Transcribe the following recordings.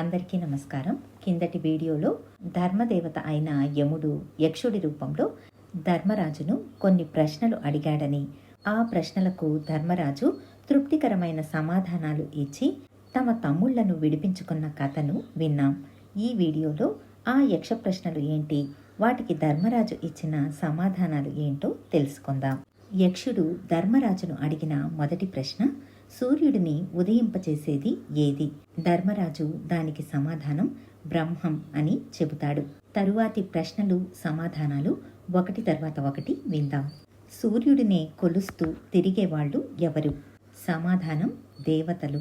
అందరికీ నమస్కారం. కిందటి వీడియోలో ధర్మదేవత అయిన యముడు యక్షుడి రూపంలో ధర్మరాజును కొన్ని ప్రశ్నలు అడిగాడని ఆ ప్రశ్నలకు ధర్మరాజు తృప్తికరమైన సమాధానాలు ఇచ్చి తమ తమ్ముళ్ళను విడిపించుకున్న కథను విన్నాం. ఈ వీడియోలో ఆ యక్ష ప్రశ్నలు ఏంటి వాటికి ధర్మరాజు ఇచ్చిన సమాధానాలు ఏంటో తెలుసుకుందాం. యక్షుడు ధర్మరాజును అడిగిన మొదటి ప్రశ్న సూర్యుడిని ఉదయింపచేసేది ఏది? ధర్మరాజు దానికి సమాధానం బ్రహ్మం అని చెబుతాడు. తరువాతి ప్రశ్నలు సమాధానాలు ఒకటి తర్వాత ఒకటి విందాం. సూర్యుడిని కొలుస్తూ తిరిగేవాళ్ళు ఎవరు? సమాధానం దేవతలు.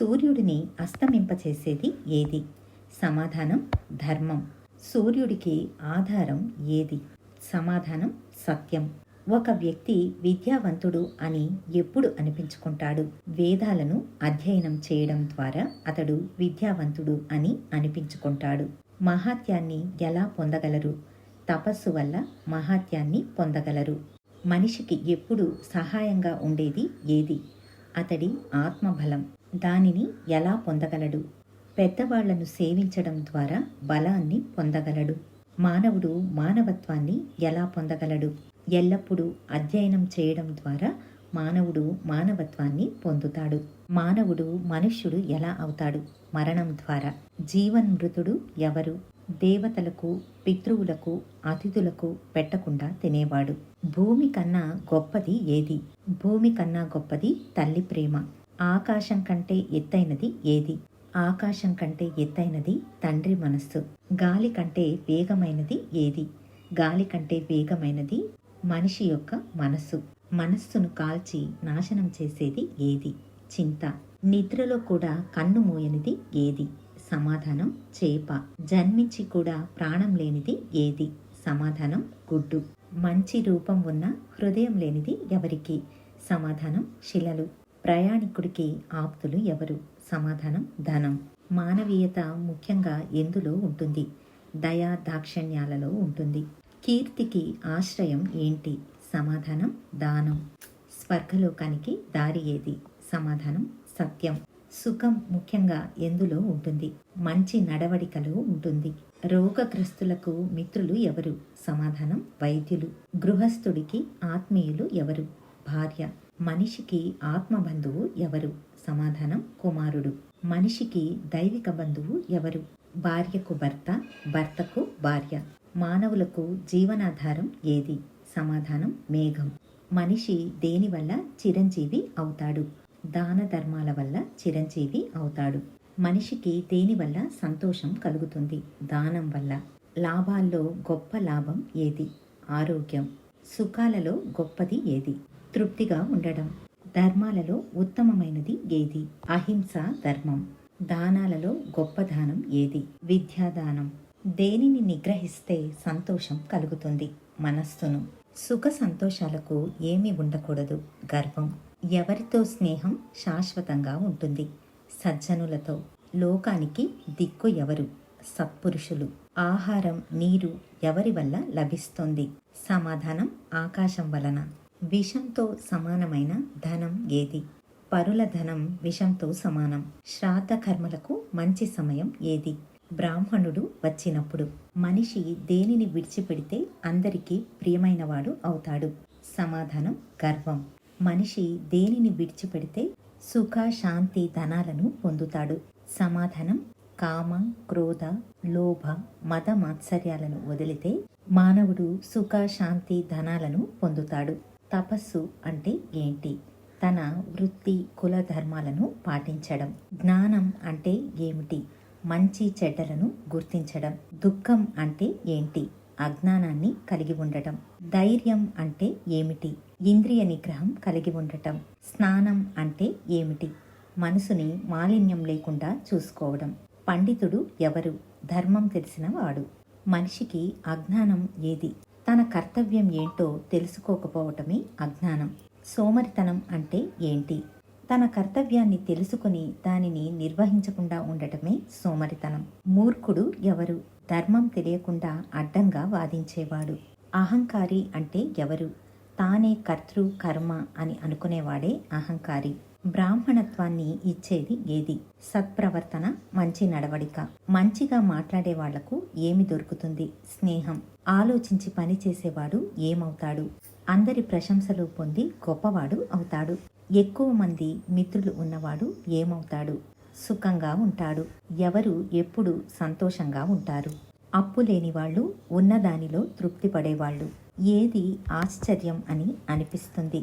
సూర్యుడిని అస్తమింపచేసేది ఏది? సమాధానం ధర్మం. సూర్యుడికి ఆధారం ఏది? సమాధానం సత్యం. ఒక వ్యక్తి విద్యావంతుడు అని ఎప్పుడు అనిపించుకుంటాడు? వేదాలను అధ్యయనం చేయడం ద్వారా అతడు విద్యావంతుడు అని అనిపించుకుంటాడు. మహాత్యాన్ని ఎలా పొందగలరు? తపస్సు వల్ల మహాత్యాన్ని పొందగలరు. మనిషికి ఎప్పుడు సహాయంగా ఉండేది ఏది? అతడి ఆత్మబలం. దానిని ఎలా పొందగలడు? పెద్దవాళ్ళను సేవించడం ద్వారా బలాన్ని పొందగలడు. మానవుడు మానవత్వాన్ని ఎలా పొందగలడు? ఎల్లప్పుడూ అధ్యయనం చేయడం ద్వారా మానవుడు మానవత్వాన్ని పొందుతాడు. మానవుడు మనుష్యుడు ఎలా అవుతాడు? మరణం ద్వారా. జీవన్మృతుడు ఎవరు? దేవతలకు పితృవులకు అతిథులకు పెట్టకుండా తినేవాడు. భూమి కన్నా గొప్పది ఏది? భూమి కన్నా గొప్పది తల్లి ప్రేమ. ఆకాశం కంటే ఎత్తైనది ఏది? ఆకాశం కంటే ఎత్తైనది తండ్రి మనస్సు. గాలి కంటే వేగమైనది ఏది? గాలి కంటే వేగమైనది మనిషి యొక్క మనస్సు. మనస్సును కాల్చి నాశనం చేసేది ఏది? చింత. నిద్రలో కూడా కన్ను మూయనిది ఏది? సమాధానం చేప. జన్మించి కూడా ప్రాణం లేనిది ఏది? సమాధానం గుడ్డు. మంచి రూపం ఉన్న హృదయం లేనిది ఎవరికి? సమాధానం శిలలు. ప్రయాణికుడికి ఆప్తులు ఎవరు? సమాధానం ధనం. మానవీయత ముఖ్యంగా ఎందులో ఉంటుంది? దయా దాక్షణ్యాలలో ఉంటుంది. కీర్తికి ఆశ్రయం ఏంటి? సమాధానం దానం. స్వర్గలోకానికి దారి ఏది? సమాధానం సత్యం. సుఖం ముఖ్యంగా ఎందులో ఉంటుంది? మంచి నడవడికలో ఉంటుంది. రోగగ్రస్తులకు మిత్రులు ఎవరు? సమాధానం వైద్యులు. గృహస్థుడికి ఆత్మీయులు ఎవరు? భార్య. మనిషికి ఆత్మబంధువు ఎవరు? సమాధానం కుమారుడు. మనిషికి దైవిక బంధువు ఎవరు? భార్యకు భర్త భర్తకు భార్య. మానవులకు జీవనాధారం ఏది? సమాధానం మేఘం. మనిషి దేనివల్ల చిరంజీవి అవుతాడు? దాన ధర్మాల వల్ల చిరంజీవి అవుతాడు. మనిషికి దేనివల్ల సంతోషం కలుగుతుంది? దానం వల్ల. లాభాల్లో గొప్ప లాభం ఏది? ఆరోగ్యం. సుఖాలలో గొప్పది ఏది? తృప్తిగా ఉండడం. ధర్మాలలో ఉత్తమమైనది ఏది? అహింస ధర్మం. దానాలలో గొప్ప దానం ఏది? విద్యాదానం. దేనిని నిగ్రహిస్తే సంతోషం కలుగుతుంది? మనస్సును. సుఖ సంతోషాలకు ఏమీ ఉండకూడదు. గర్వం. ఎవరితో స్నేహం శాశ్వతంగా ఉంటుంది. సజ్జనులతో. లోకానికి దిక్కు ఎవరు? సత్పురుషులు. ఆహారం నీరు ఎవరి వల్ల లభిస్తుంది? సమాధానం ఆకాశం వలన. విషంతో సమానమైన ధనం ఏది? పరుల ధనం విషంతో సమానం. శ్రాద్ధ కర్మలకు మంచి సమయం ఏది? బ్రాహ్మణుడు వచ్చినప్పుడు మనిషి దేనిని విడిచిపెడితే అందరికీ ప్రియమైనవాడు అవుతాడు. సమాధానం గర్వం. మనిషి దేనిని విడిచిపెడితే సుఖ శాంతి ధనాలను పొందుతాడు. సమాధానం కామ క్రోధ లోభ మద మాత్సర్యాలను వదిలితే మానవుడు సుఖ శాంతి ధనాలను పొందుతాడు. తపస్సు అంటే ఏంటి? తన వృత్తి కుల ధర్మాలను పాటించడం. జ్ఞానం అంటే ఏమిటి? మంచి చెడ్డలను గుర్తించడం. దుఃఖం అంటే ఏంటి? అజ్ఞానాన్ని కలిగి ఉండటం. ధైర్యం అంటే ఏమిటి? ఇంద్రియ నిగ్రహం కలిగి ఉండటం. స్నానం అంటే ఏమిటి? మనసుని మాలిన్యం లేకుండా చూసుకోవడం. పండితుడు ఎవరు? ధర్మం తెలిసిన వాడు. మనిషికి అజ్ఞానం ఏది? తన కర్తవ్యం ఏంటో తెలుసుకోకపోవటమే అజ్ఞానం. సోమరితనం అంటే ఏంటి? తన కర్తవ్యాన్ని తెలుసుకుని దానిని నిర్వహించకుండా ఉండటమే సోమరితనం. మూర్ఖుడు ఎవరు? ధర్మం తెలియకుండా అడ్డంగా వాదించేవాడు. అహంకారి అంటే ఎవరు? తానే కర్తృ కర్మ అని అనుకునేవాడే అహంకారి. బ్రాహ్మణత్వాన్ని ఇచ్చేది ఏది? సత్ప్రవర్తన మంచి నడవడిక. మంచిగా మాట్లాడే వాళ్ళకు ఏమి దొరుకుతుంది? స్నేహం. ఆలోచించి పని చేసేవాడు ఏమవుతాడు? అందరి ప్రశంసలు పొంది గొప్పవాడు అవుతాడు. ఎక్కువ మంది మిత్రులు ఉన్నవాడు ఏమవుతాడు? సుఖంగా ఉంటాడు. ఎవరు ఎప్పుడు సంతోషంగా ఉంటారు? అప్పు లేని వాళ్ళు ఉన్నదానిలో తృప్తి పడేవాళ్ళు. ఏది ఆశ్చర్యం అని అనిపిస్తుంది.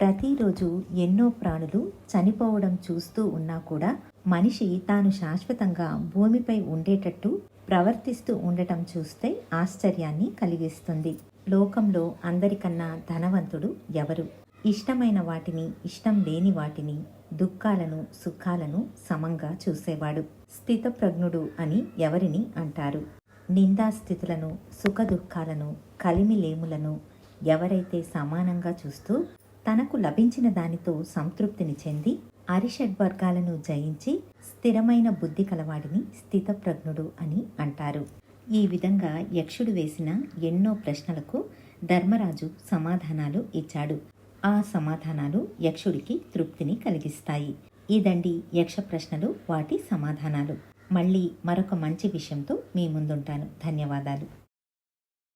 ప్రతిరోజు ఎన్నో ప్రాణులు చనిపోవడం చూస్తూ ఉన్నా కూడా మనిషి తాను శాశ్వతంగా భూమిపై ఉండేటట్టు ప్రవర్తిస్తూ ఉండటం చూస్తే ఆశ్చర్యాన్ని కలిగిస్తుంది. లోకంలో అందరికన్నా ధనవంతుడు ఎవరు? ఇష్టమైన వాటిని ఇష్టం లేని వాటిని దుఃఖాలను సుఖాలను సమంగా చూసేవాడు. స్థితప్రజ్ఞుడు అని ఎవరిని అంటారు? నిందాస్థితులను సుఖదుఃఖాలను కలిమిలేములను ఎవరైతే సమానంగా చూస్తూ తనకు లభించిన దానితో సంతృప్తిని చెంది అరిషడ్వర్గాలను జయించి స్థిరమైన బుద్ధి కలవాడిని స్థితప్రజ్ఞుడు అని అంటారు. ఈ విధంగా యక్షుడు వేసిన ఎన్నో ప్రశ్నలకు ధర్మరాజు సమాధానాలు ఇచ్చాడు. ఆ సమాధానాలు యక్షుడికి తృప్తిని కలిగిస్తాయి. ఇదండి యక్ష ప్రశ్నలు వాటి సమాధానాలు. మళ్ళీ మరొక మంచి విషయంతో మీ ముందుంటాను. ధన్యవాదాలు.